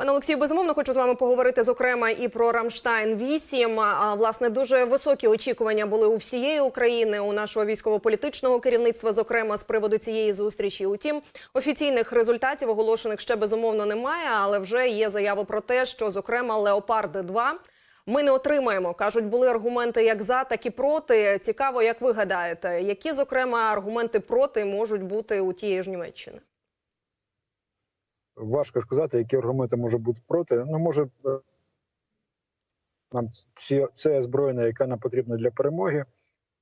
Пане Олексію, безумовно, хочу з вами поговорити зокрема і про Рамштайн 8 А, Власне, дуже високі очікування були у всієї України, у нашого військово-політичного керівництва, зокрема з приводу цієї зустрічі. Утім, офіційних результатів оголошених ще безумовно немає, але вже є заяви про те, що зокрема Леопард 2 ми не отримаємо. кажуть, були аргументи як за, так і проти. Цікаво, як ви гадаєте, які зокрема аргументи проти можуть бути у тієї ж Німеччини? Важко сказати, які аргументи можуть бути проти. Ну, може, е, нам це озброєння, яке нам потрібно для перемоги.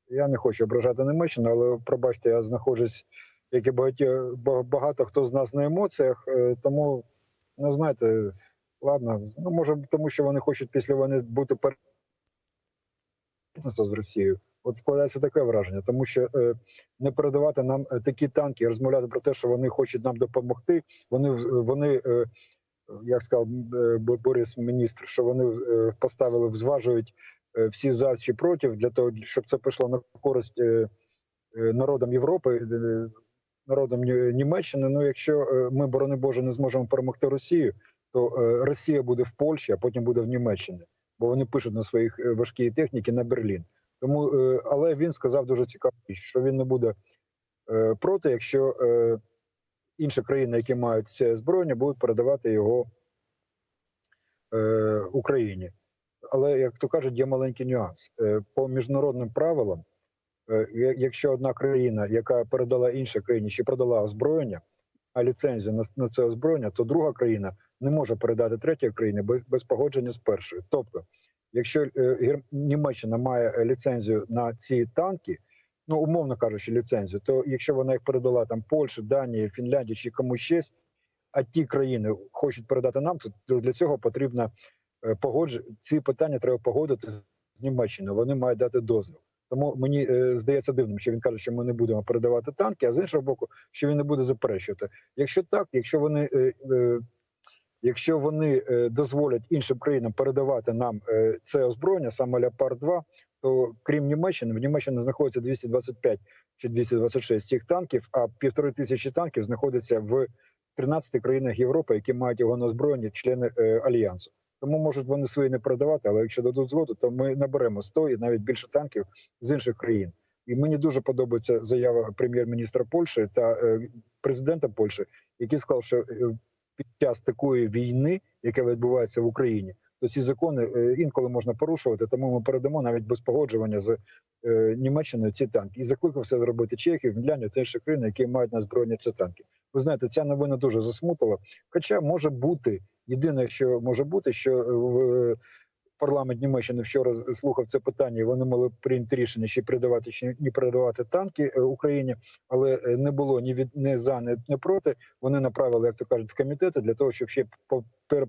Я не хочу ображати Німеччину, але пробачте, я знаходжусь, як і багаті, багато хто з нас на емоціях. е, Тому, ну знаєте, ладно, ну може, тому що вони хочуть після війни бути пер... з Росією. От складається таке враження, тому що е, не передавати нам е, такі танки, розмовляти про те, що вони хочуть нам допомогти. Вони вони, е, як сказав е, Борис міністр, що вони е, поставили, зважують е, всі за чи проти для того, щоб це пішло на користь е, народам Європи, е, народам Німеччини. Ну, якщо ми, борони Боже, не зможемо перемогти Росію, то Росія буде в Польщі, а потім буде в Німеччині, бо вони пишуть на своїх важкій техніки на Берлін. Тому, е, але він сказав дуже цікаву що він не буде е, проти, якщо е, інші країни, які мають це озброєння, будуть передавати його Україні. Але як то кажуть, є маленький нюанс по міжнародним правилам. Якщо одна країна, яка передала іншій країні, ще продала озброєння, а ліцензію на, це озброєння, то друга країна не може передати третій країні без погодження з першою. Тобто, якщо е, Німеччина має е, ліцензію на ці танки, ну умовно кажучи, ліцензію, то якщо вона їх передала там Польщі, Данії, Фінляндії чи комусь щось, а ті країни хочуть передати нам, то- то для цього потрібно е, погодж... ці питання треба погодити з Німеччиною. Вони мають дати дозвіл. Тому мені е, здається дивним, що він каже, що ми не будемо передавати танки, а з іншого боку, що він не буде заперечувати. Якщо так, якщо вони. Е, е, Якщо вони е, дозволять іншим країнам передавати нам е, це озброєння, саме Леопард 2 то крім Німеччини, в Німеччині знаходиться 225 чи 226 цих танків, а півтори тисячі танків знаходяться в 13 країнах Європи, які мають його на озброєнні члени е, альянсу. Тому можуть вони свої не передавати, але якщо дадуть згоду, то ми наберемо 100 і навіть більше танків з інших країн. І мені дуже подобається заява прем'єр-міністра Польщі та президента Польщі, який сказав, що під час такої війни, яка відбувається в Україні, то ці закони е, інколи можна порушувати. Тому ми передамо навіть без погоджування з е, Німеччиною ці танки і закликав все зробити Чехів, Фінляндію та інші країни, які мають на збройні ці танки. Ви знаєте, ця новина дуже засмутила. Хоча може бути єдине, що може бути, що в парламент Німеччини вчора слухав це питання, і вони мали прийняти рішення, чи передавати чи не передавати танки е, Україні, але е, не було ні від не за, ні, ні проти. Вони направили, як то кажуть, в комітети для того, щоб ще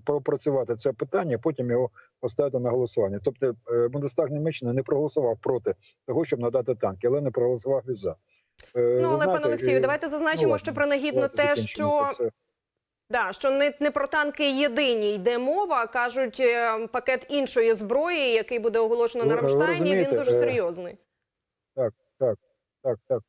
пропрацювати це питання, а потім його поставити на голосування. Тобто е, Бундестаг Німеччини не проголосував проти того, щоб надати танки, але не проголосував і за. Ну, але знаєте, пане Олексію, давайте зазначимо, ладно, що принагідно те, що це. Да, що не, не про танки єдині йде мова. кажуть, е, пакет іншої зброї, який буде оголошено на Ви- ви Рамштайні. Він дуже е, серйозний. Так, так. так, так.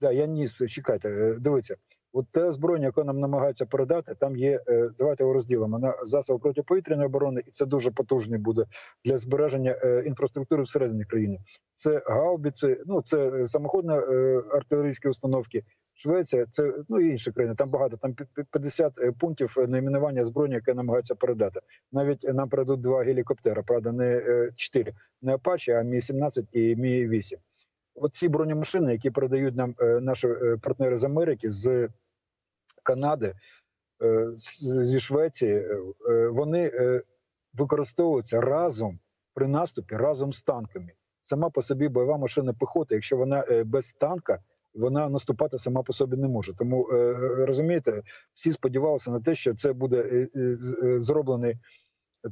Да, я ніс. Чекайте, е, дивіться. От те озброєння, яке нам намагаються передати, там є. Давайте його розділимо на засоби протиповітряної оборони, і це дуже потужний буде для збереження інфраструктури всередині країни. Це гаубіці, ну це самоходні артилерійські установки. Швеція, це ну і інші країни. Там багато. Там пі- пі- 50 е, пунктів е, найменування зброї, яке намагаються передати. Навіть нам передадуть два гелікоптера. Правда, не е, чотири, не Апачі, а Мі 17 і Мі 8 От ці бронемашини, які передають нам наші партнери з Америки, з Канади, зі Швеції, вони використовуються разом при наступі разом з танками. Сама по собі бойова машина піхоти, якщо вона без танка, вона наступати сама по собі не може. Тому е, розумієте, всі сподівалися на те, що це буде е, е, зроблений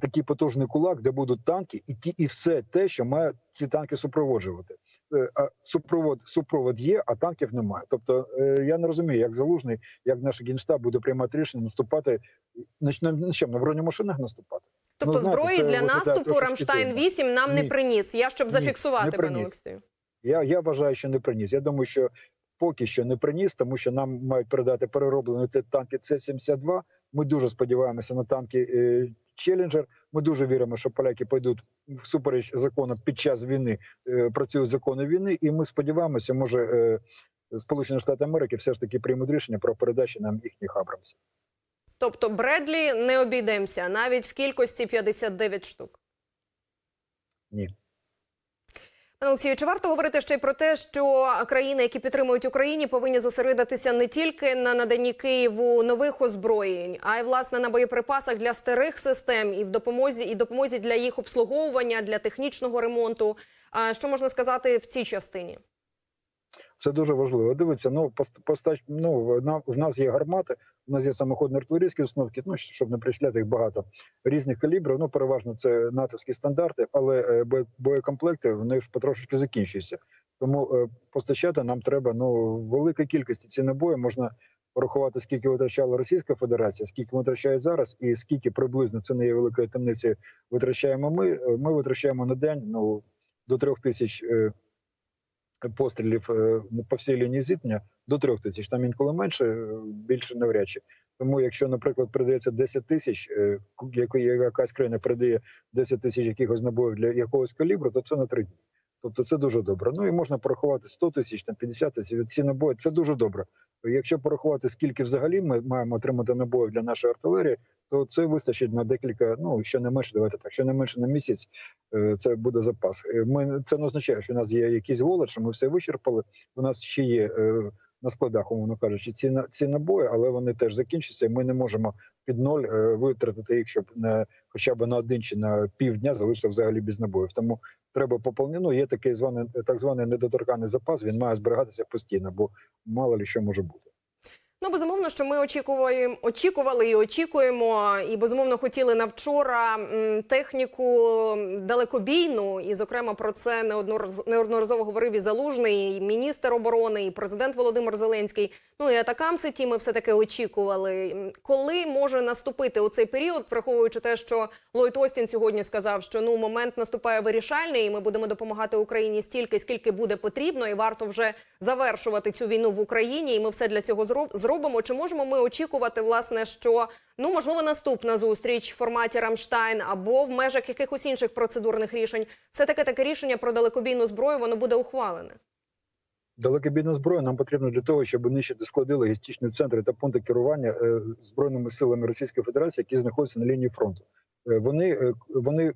такий потужний кулак, де будуть танки, і ті, і все те, що має ці танки супроводжувати. А супровод супровод є, а танків немає. Тобто я не розумію, як залужний, як наш генштаб буде приймати рішення наступати на, чим на бронемашинах наступати. Тобто ну, знаєте, зброї для наступу Рамштайн 8 нам не приніс. Я щоб Ні, зафіксувати, не пане. Олексію. Я, я вважаю, що не приніс. Я думаю, що поки що не приніс, тому що нам мають передати перероблені танки С-72, Ми дуже сподіваємося на танки е, Челленджер. Ми дуже віримо, що поляки пойдуть всупереч закону під час війни, е, працюють закони війни, і ми сподіваємося, може е, Сполучені Штати Америки все ж таки приймуть рішення про передачу нам їхніх Абрамсів. Тобто Бредлі не обійдемося навіть в кількості 59 штук. Ні. Олексію, чи варто говорити ще й про те, що країни, які підтримують Україні, повинні зосередитися не тільки на наданні Києву нових озброєнь, а й власне на боєприпасах для старих систем і в допомозі і допомозі для їх обслуговування, для технічного ремонту. Що можна сказати в цій частині? Це дуже важливо. Дивіться, ну пост- постач, ну на- в нас є гармати, у нас є самоходні артилерійські установки. Ну щоб не причисляти їх багато різних калібрів. Ну переважно це натовські стандарти, але е, бо- боєкомплекти вони ж потрошечки закінчуються. Тому е, постачати нам треба ну велика кількість ці набої. Можна порахувати, скільки витрачала Російська Федерація, скільки витрачає зараз, і скільки приблизно це не є великою темницею. Витрачаємо ми. Е, Ми витрачаємо на день ну до трьох тисяч. Пострілів е, по всій лінії зіткнення до трьох тисяч. Там інколи менше, е, більше навряд чи. Тому, якщо, наприклад, передається 10 тисяч, е, якась країна передає 10 тисяч якихось набоїв для якогось калібру, то це на три дні. Тобто це дуже добре. Ну і можна порахувати 100 тисяч, там 50 тисяч. Ці набої це дуже добре. Якщо порахувати, скільки взагалі ми маємо отримати набоїв для нашої артилерії, то це вистачить на декілька, ну що не менше, давайте так, що не менше на місяць, е, це буде запас. Е, Ми це не означає, що у нас є якісь голод, що ми все вичерпали. У нас ще є е, на складах, умовно кажучи, ці ці набої, але вони теж закінчаться. і Ми не можемо під ноль е, витратити їх, щоб не хоча б на один чи на півдня залишився взагалі без набоїв. Тому треба поповнення. Ну, є такий званий так званий недоторканий запас. Він має зберігатися постійно, бо мало ли що може бути. Ну, безумовно, що ми очікуємо, очікували і очікуємо, і безумовно хотіли на вчора техніку далекобійну. І, зокрема, про це неоднораз- неодноразово говорив і Залужний, і міністр оборони, і президент Володимир Зеленський. Ну і атакамси ті ми все таки очікували. Коли може наступити у цей період, враховуючи те, що Ллойд Остін сьогодні сказав, що ну момент наступає вирішальний, і ми будемо допомагати Україні стільки, скільки буде потрібно, і варто вже завершувати цю війну в Україні. І ми все для цього зроб- зробимо. Чи можемо ми очікувати, власне, що ну можливо наступна зустріч в форматі Рамштайн або в межах якихось інших процедурних рішень, все таки таке рішення про далекобійну зброю воно буде ухвалене. Далекобійна зброя нам потрібна для того, щоб нищити склади, логістичні центри та пункти керування е, збройними силами Російської Федерації, які знаходяться на лінії фронту. Е, Вони е, вони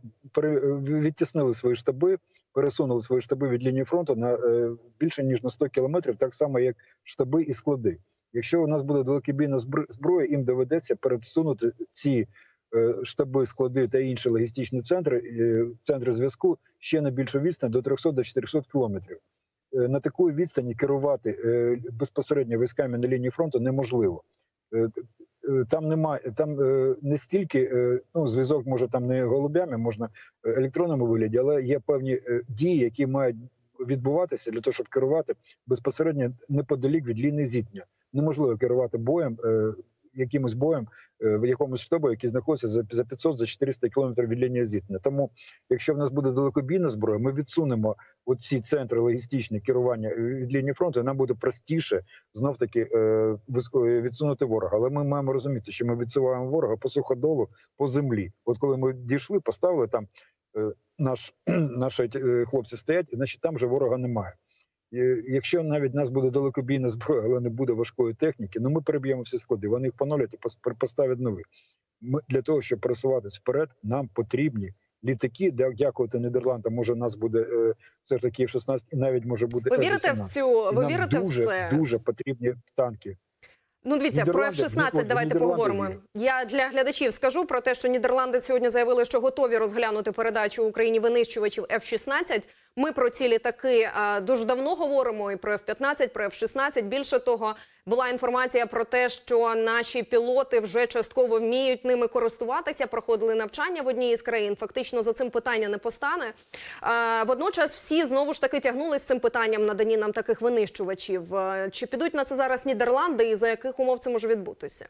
відтіснили свої штаби, пересунули свої штаби від лінії фронту на більше ніж на 100 кілометрів, так само як штаби і склади. Якщо у нас буде далекобійна збр- зброя, їм доведеться пересунути ці е, штаби, склади та інші логістичні центри, е, центри зв'язку ще на більшу відстань до 300 до 400 кілометрів. Е, на такій відстані керувати безпосередньо військами на лінії фронту неможливо. Там немає там не стільки ну зв'язок може там не голубями, можна електронному вигляді, але є певні дії, які мають відбуватися для того, щоб керувати безпосередньо неподалік від лінії зіткнення. Неможливо керувати боєм, е, якимось боєм е, в якомусь штабу, який знаходиться за за 500 за 400 кілометрів від лінії зіткнення. Тому, якщо в нас буде далекобійна зброя, ми відсунемо оці центри логістичні керування е, від лінії фронту, і нам буде простіше знов таки відсунути ворога. Але ми маємо розуміти, що ми відсуваємо ворога по суходолу, по землі. От коли ми дійшли, поставили там наш наші хлопці стоять, значить там вже ворога немає. Якщо навіть нас буде далекобійна зброя, але не буде важкої техніки, ну ми переб'ємо всі склади. Вони їх поновлять і пос- поставлять нові. Ми для того, щоб просуватись вперед, нам потрібні літаки. Дя- Дякувати Нідерландам. Може, нас буде е, все ж таки F-16 і навіть може бути Ви вірите в цю? Ви вірите дуже, в це? Дуже потрібні танки. Ну, дивіться, про Нідерланди- F-16 давайте поговоримо. Я для глядачів скажу про те, що Нідерланди сьогодні заявили, що готові розглянути передачу Україні винищувачів F-16. Ми про ці літаки дуже давно говоримо і про F-15, про F-16. Більше того, була інформація про те, що наші пілоти вже частково вміють ними користуватися, проходили навчання в одній із країн. Фактично за цим питання не постане. Водночас всі знову ж таки тягнулись з цим питанням надані нам таких винищувачів. Чи підуть на це зараз Нідерланди, і за яких умов це може відбутися?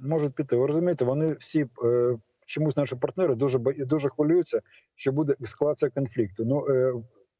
можуть піти. Ви розумієте, вони всі е, чомусь наші партнери дуже дуже хвилюються, що буде ескалація конфлікту. Ну е,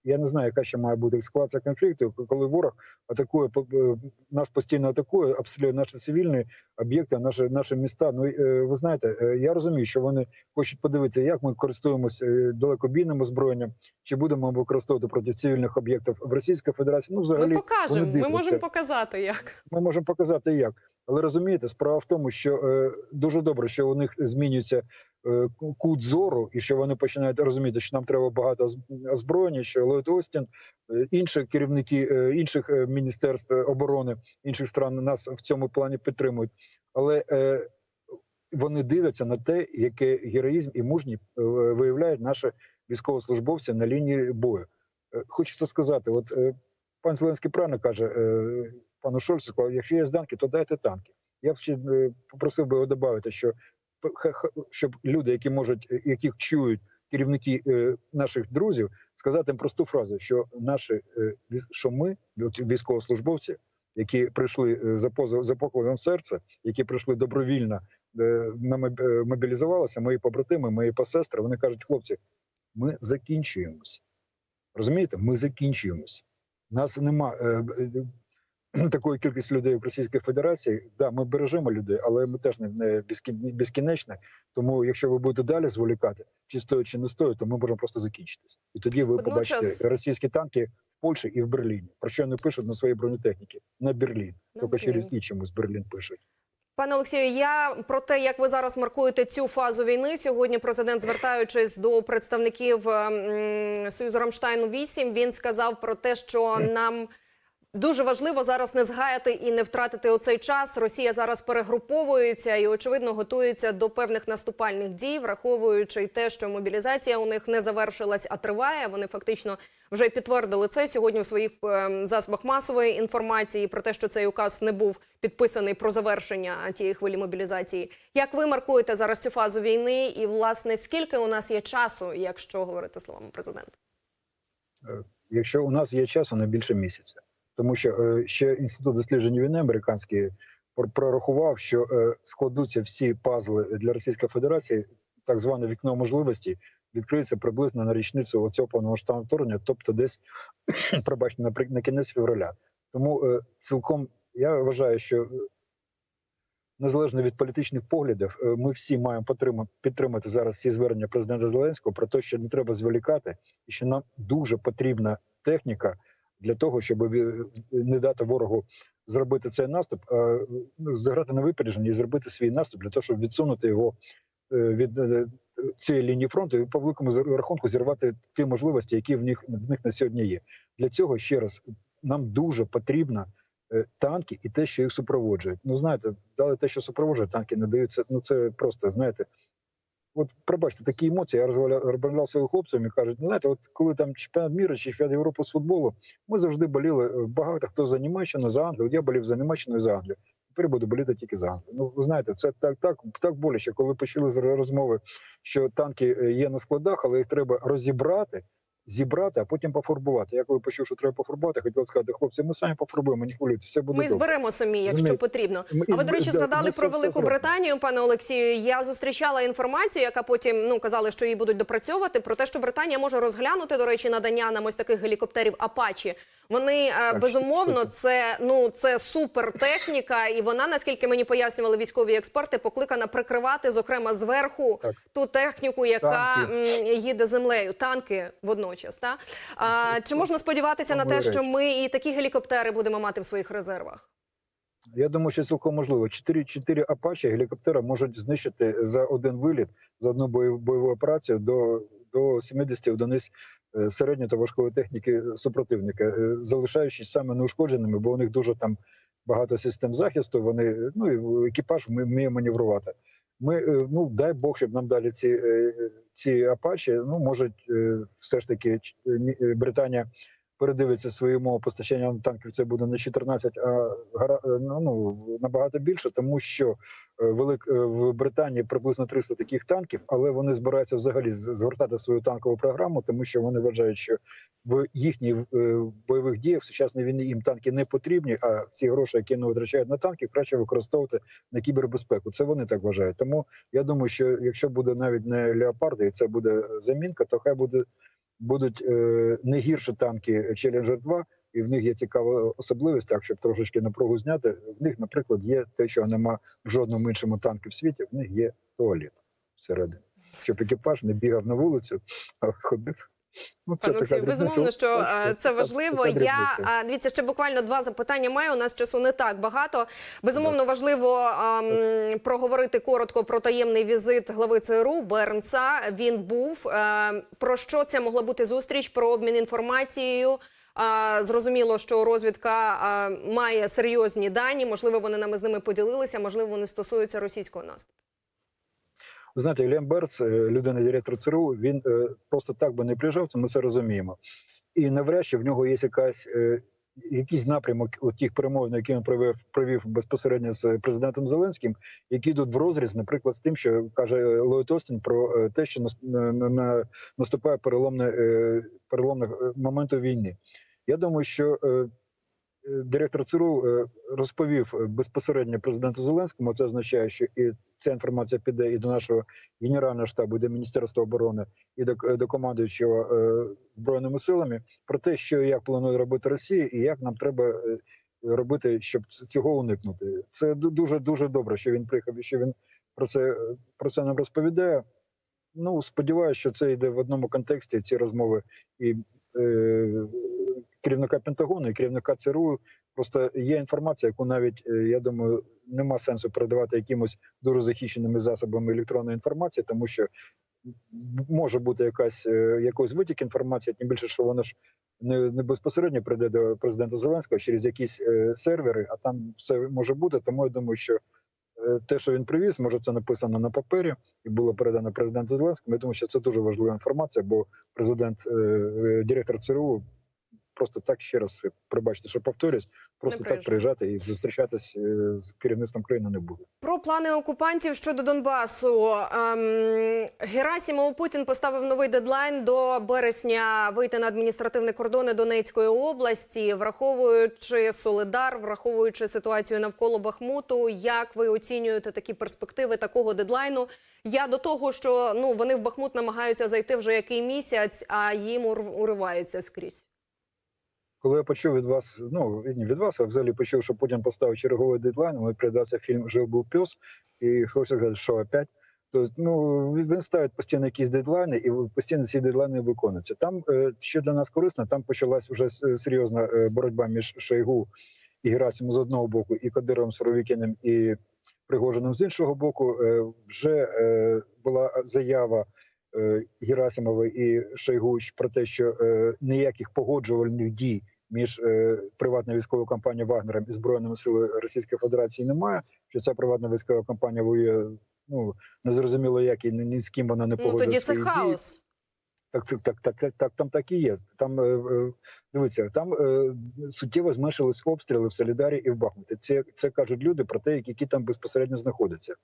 я не знаю, яка ще має бути ескалація конфлікту, коли ворог атакує е, нас постійно атакує, обстрілює наші цивільні об'єкти, наші наші міста. Ну е, ви знаєте, е, я розумію, що вони хочуть подивитися, як ми користуємося далекобійним озброєнням, чи будемо використовувати проти цивільних об'єктів в Російській Федерації. Ну, взагалі, Ми покажемо. Ми можемо показати як. ми можемо показати як. Але розумієте, справа в тому, що е, дуже добре, що у них змінюється е, кут зору, і що вони починають розуміти, що нам треба багато оз- озброєння, що Ллойд Остін, е, інші керівники е, інших е, міністерств е, оборони інших стран нас в цьому плані підтримують. Але е, вони дивляться на те, яке героїзм і мужність е, виявляють наші військовослужбовці на лінії бою. Е, Хочеться сказати, от е, пан Зеленський правильно каже е, пану Шольцу, сказав, якщо є танки, то дайте танки. Я б ще е, попросив би його додати, що щоб люди, які можуть, е, яких чують керівники е, наших друзів, сказати їм просту фразу, що наші що ми, військовослужбовці, які прийшли за позов за покликом серця, які прийшли добровільно, на моб- е, мобілізувалися, мої побратими, мої посестри, вони кажуть, хлопці, ми закінчуємося. Розумієте, ми закінчуємося. Нас нема такої кількості людей в Російській Федерації. Да, ми бережемо людей, але ми теж не, не безкін- безкінечні. Тому, якщо ви будете далі зволікати, чи стоїть, чи не стоїть, то ми можемо просто закінчитися. І тоді ви побачите російські танки в Польщі і в Берліні. Про що вони пишуть на своїй бронетехніці? На Берлін. На Тільки через і чомусь Берлін пишуть. Пане Олексію, я про те, як ви зараз маркуєте цю фазу війни. Сьогодні президент, звертаючись до представників ем, Союзу Рамштайну 8 він сказав про те, що нам дуже важливо зараз не згаяти і не втратити оцей час. Росія зараз перегруповується і очевидно готується до певних наступальних дій, враховуючи те, що мобілізація у них не завершилась, а триває. Вони фактично вже підтвердили це сьогодні в своїх ем, засобах масової інформації про те, що цей указ не був підписаний про завершення тієї хвилі мобілізації. Як ви маркуєте зараз цю фазу війни? І власне скільки у нас є часу, якщо говорити словами президента? якщо у нас є часу на більше місяця. Тому що е, ще інститут досліджень війни американський пр- прорахував, що е, складуться всі пазли для Російської Федерації, так зване вікно можливості відкриється приблизно на річницю оцього повномасштабного вторгнення, тобто десь пробачте, на, кінець февраля. Тому е, цілком я вважаю, що незалежно від політичних поглядів, ми всі маємо підтримати зараз ці звернення президента Зеленського про те, що не треба зволікати, і що нам дуже потрібна техніка для того, щоб не дати ворогу зробити цей наступ, а ну, зіграти на випередження і зробити свій наступ для того, щоб відсунути його е, від е, цієї лінії фронту і по великому рахунку зірвати ті можливості, які в них в них на сьогодні є. Для цього ще раз нам дуже потрібно е, танки і те, що їх супроводжують. Ну знаєте, дали те, що супроводжує, танки не даються. Ну це просто знаєте. От пробачте такі емоції. Я розмовляв з своїми хлопцями. Кажуть, ну знаєте, от коли там чемпіонат міра, чемпіонат Європи з футболу, ми завжди боліли. е, Багато хто за Німеччину, за Англію. Я болів за Німеччину і за Англію. Тепер буду боліти тільки за Англію. Ну ви знаєте, це так, так, так боляче, коли почали розмови, що танки е, є на складах, але їх треба розібрати. Зібрати, а потім пофарбувати. Я коли почув, що треба пофарбувати, хотів сказати, хлопці, ми самі пофарбуємо, не хвилюйтесь, все буде Ми добре. зберемо самі, якщо Розумієте, потрібно. Ми А ви, до речі, да, згадали про Велику. Британію, пане Олексію. Я зустрічала інформацію, яка потім ну казали, що її будуть допрацьовувати. Про те, що Британія може розглянути, до речі, надання нам ось таких гелікоптерів Апачі. Вони е, Так, безумовно, що- це ну це супертехніка, і вона, наскільки мені пояснювали військові експерти, покликана прикривати, зокрема, зверху Так. ту техніку, яка Танки. їде землею, танки водночас. Та а, чи можна сподіватися на те, що ми і такі гелікоптери будемо мати в своїх резервах? Я думаю, що цілком можливо. Чотири чотири Апачі гелікоптера можуть знищити за один виліт за одну бойову, операцію до, до 70 одиниць е, середньої та важкої техніки супротивника, е, залишаючись саме неушкодженими, бо у них дуже там багато систем захисту. Вони ну і екіпаж вміє маневрувати. Ми е, ну дай Бог, щоб нам далі ці, е, ці Апачі. Ну можуть е, все ж таки е, е, Британія передивиться свою мову постачання танків, це буде не 14, а е, ну, ну, набагато більше, тому що е, велик е, в Британії приблизно 300 таких танків, але вони збираються взагалі згортати свою танкову програму, тому що вони вважають, що в їхніх бойових діях в сучасній війні їм танки не потрібні. А ці гроші, які вони витрачають на танки, краще використовувати на кібербезпеку. Це вони так вважають. Тому я думаю, що якщо буде навіть не леопарди, і це буде замінка, то хай буде будуть е, не гірші танки Challenger 2, і в них є цікава особливість, так щоб трошечки напругу зняти. В них, наприклад, є те, чого нема в жодному іншому танку в світі. В них є туалет всередині, щоб екіпаж не бігав на вулицю, а ходив. Ну, Олексію, дрібниця. безумовно, що е, це важливо. така Я дивіться, ще буквально два запитання маю. У нас часу не так багато. Безумовно, важливо ем, проговорити коротко про таємний візит глави ЦРУ Бернса. Він був Е, про що це могла бути зустріч? Про обмін інформацією. А, зрозуміло, що розвідка а, має серйозні дані. Можливо, вони нами з ними поділилися. Можливо, вони стосуються російського наступу. Ви знаєте, Іллян Берц, е, людина директор ЦРУ, він е, просто так би не приїжджав, це ми це розуміємо. І навряд в нього є якась. е, Якийсь напрямок у тих перемовин, які він провів, провів безпосередньо з президентом Зеленським, які йдуть в розріз, наприклад, з тим, що каже Ллойд Остін про те, що на, на, на, наступає переломне е, переломне е, війни. Я думаю, що директор ЦРУ розповів безпосередньо президенту Зеленському. Це означає, що і ця інформація піде і до нашого генерального штабу, і до Міністерства оборони, і до, до командуючого е, збройними силами про те, що як планує робити Росія, і як нам треба е, робити, щоб цього уникнути. Це дуже дуже добре, що він приїхав і що він про це е, про це нам розповідає. Ну сподіваюся, що це йде в одному контексті. Ці розмови і е, керівника Пентагону і керівника ЦРУ. Просто є інформація, яку навіть е, я думаю, нема сенсу передавати якимось дуже захищеними засобами електронної інформації, тому що може бути якась е, якийсь витік інформації, тим більше, що воно ж не, не безпосередньо прийде до президента Зеленського через якісь е, сервери, а там все може бути. Тому я думаю, що те, що він привіз, може це написано на папері і було передано президенту Зеленському. Я думаю, що це дуже важлива інформація, бо президент, директор ЦРУ. Просто так ще раз е, пробачте, що повторюсь, просто так приїжджати і зустрічатись е, з керівництвом країни не буде. Про плани окупантів щодо Донбасу. Ем, Герасімов Путін поставив новий дедлайн до березня вийти на адміністративні кордони Донецької області, враховуючи Солидар, враховуючи ситуацію навколо Бахмуту. Як ви оцінюєте такі перспективи такого дедлайну? Я до того, що ну вони в Бахмут намагаються зайти вже який місяць, а їм ур- уривається скрізь. Коли я почув від вас, ну не від вас, а взагалі почув, що Путін поставив черговий дедлайн, мені придався фільм Жил був пес, і хочу сказати, що опять. Тобто, ну він ставить постійно якісь дедлайни, і постійно ці дедлайни виконуються. Там е, що для нас корисно, там почалась вже серйозна е, боротьба між Шойгу і Герасимом з одного боку, і Кадировим Суровікіним і Пригожиним з іншого боку. Е, вже була заява Герасимова і Шойгу про те, що ніяких погоджувальних дій між е, приватною військовою компанією Вагнером і збройними силами Російської Федерації немає. Що ця приватна військова компанія воює ну незрозуміло як і ні, з ким вона не Ну тоді це свої дії. хаос. Так, так, так, так, так, так, там так і є. Там е, е, дивіться, там суттєво зменшились обстріли в Солідарі і в Бахмуті. Це, це кажуть люди про те, які там безпосередньо знаходяться.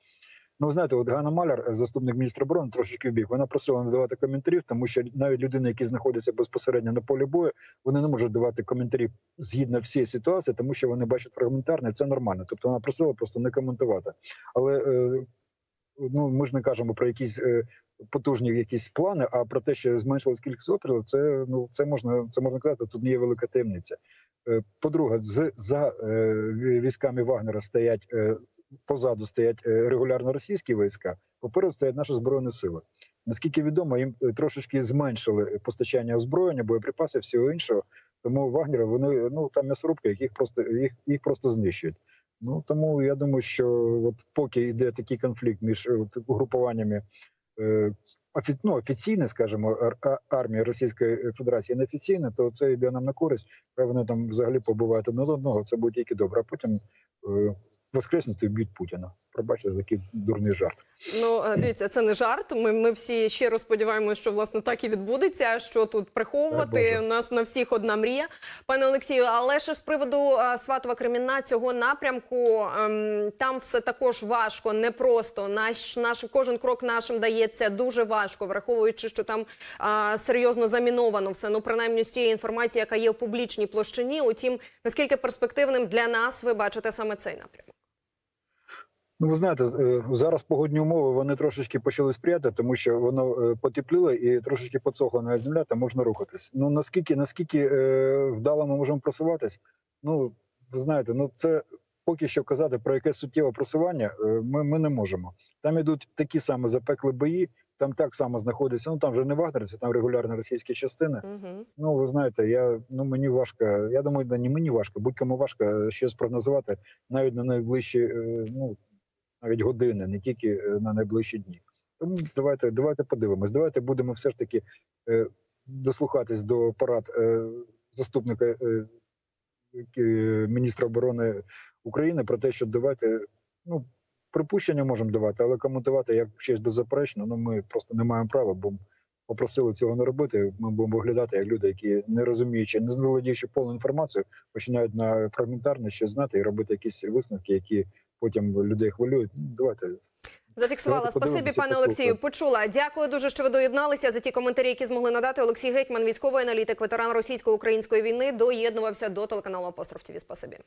Ну, знаєте, от Ганна Маляр, заступник міністра оборони, трошечки вбіг. Вона просила не давати коментарів, тому що навіть людини, які знаходяться безпосередньо на полі бою, вони не можуть давати коментарі згідно всієї ситуації, тому що вони бачать фрагментарно, і це нормально. Тобто вона просила просто не коментувати. Але е, ну ми ж не кажемо про якісь е, потужні якісь плани, а про те, що зменшилась кількість обстрілів, це ну це можна це можна казати. Тут не є велика таємниця. Е, По-друге, за е, військами Вагнера стоять е, позаду стоять е, регулярно російські війська. Попереду стоять наші збройні сили. Наскільки відомо, їм е, трошечки зменшили постачання озброєння, боєприпасів, всього іншого. Тому Вагнера вони ну там м'ясорубки, яких просто їх їх просто знищують. Ну тому я думаю, що от поки йде такий конфлікт між е, от, угрупуваннями е, офі, ну, офіційне, скажімо, армії Російської Федерації неофіційне, то це йде нам на користь. Хай вони там взагалі побувають одне одного, це буде тільки добре. А потім е, воскреснути і б'ють Путіна. Пробачте за такий дурний жарт. Ну е, дивіться, це не жарт. Ми, ми всі щиро сподіваємося, що власне так і відбудеться. Що тут приховувати? Боже. У нас на всіх одна мрія, пане Олексію. Але ще з приводу е, Сватова Кремінна цього напрямку ем, там все також важко, непросто. Наш наш кожен крок нашим дається дуже важко, враховуючи, що там серйозно заміновано все. Ну принаймні з тієї інформації, яка є в публічній площині. Утім, наскільки перспективним для нас ви бачите саме цей напрямок? Ну, ви знаєте, е, зараз погодні умови вони трошечки почали сприяти, тому що воно е, потепліло і трошечки підсохла навіть земля, там можна рухатись. Ну наскільки наскільки е, вдало ми можемо просуватись? Ну ви знаєте, ну це поки що казати про якесь суттєве просування. Ми, ми не можемо. Там ідуть такі самі запекли бої. Там так само знаходиться. Ну там вже не вагнерці, там регулярні російські частини. Угу. Ну, ви знаєте, я ну мені важко. Я думаю, да, не мені важко, будь-кому важко щось прогнозувати навіть на найближчі, ну навіть години, не тільки е, на найближчі дні. Тому давайте, давайте подивимось. Давайте будемо все ж таки е, дослухатись до порад е, заступника е, ки- міністра оборони України про те, що давайте ну. Припущення можемо давати, але коментувати як щось беззаперечно, ну ми просто не маємо права, бо попросили цього не робити. Ми будемо виглядати як люди, які не розуміючи, не володіючи повну інформацію, починають на фрагментарно щось знати і робити якісь висновки, які потім людей хвилюють. Ну, давайте Зафіксувала. Спасибі, пане. Олексію. Почула. Дякую дуже, що ви доєдналися за ті коментарі, які змогли надати. Олексій Гетьман, військовий аналітик, ветеран російсько-української війни, доєднувався до телеканалу Апостроф ТВ. Спасибі.